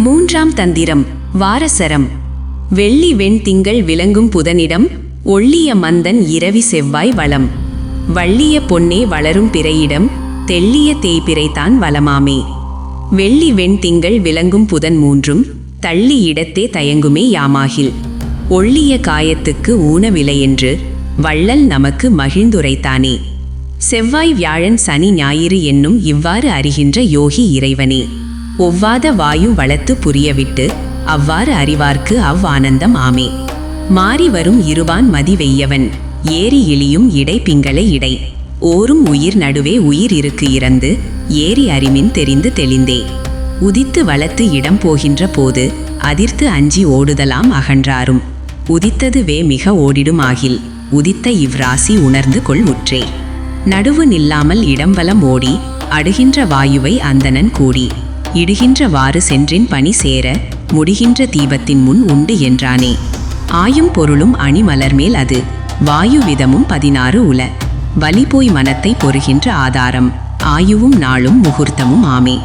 மூன்றாம் தந்திரம் வாரசரம். வெள்ளி வெண் திங்கள் விளங்கும் புதனிடம் ஒள்ளிய மந்தன் இரவி செவ்வாய் வளம். வள்ளிய பொன்னே வளரும் பிறையிடம் தெள்ளிய தேய்பிறைதான் வளமாமே. வெள்ளி வெண் திங்கள் விளங்கும் புதன் மூன்றும் தள்ளி இடத்தே தயங்குமே யாமாகில். ஒள்ளிய காயத்துக்கு ஊனவில்லை என்று வள்ளல் நமக்கு மகிழ்ந்துரைத்தானே. செவ்வாய் வியாழன் சனி ஞாயிறு என்னும் இவ்வாறு அறிகின்ற யோகி இறைவனே. ஒவ்வாத வாயு வளர்த்து புரியவிட்டு அவ்வாறு அறிவார்க்கு அவ்வானந்தம் ஆமே. மாறி வரும் இருவான் மதி வெய்யவன் ஏறி இழியும் இடை பிங்களை இடை. ஓரும் உயிர் நடுவே உயிர் இருக்கு இறந்து ஏறி அறிமின் தெரிந்து தெளிந்தே. உதித்து வளர்த்து இடம் போகின்ற போது அதிர்த்து அஞ்சி ஓடுதலாம் அகன்றாரும். உதித்தது வே மிக ஓடிடும் ஆகில் உதித்த இவ்ராசி உணர்ந்து கொள் முற்றே. நடுவு நில்லாமல் இடம்பலம் ஓடி அடுகின்ற வாயுவை அந்தணன் கூடி. இடுகின்றவாறு சென்றின் பணி சேர முடிகின்ற தீபத்தின் முன் உண்டு என்றானே. ஆயும் பொருளும் அணிமலர்மேல் அது வாயு விதமும் பதினாறு உல. வலி போய் மனத்தை பொறுகின்ற ஆதாரம் ஆயுவும் நாளும் முகூர்த்தமும் ஆமே.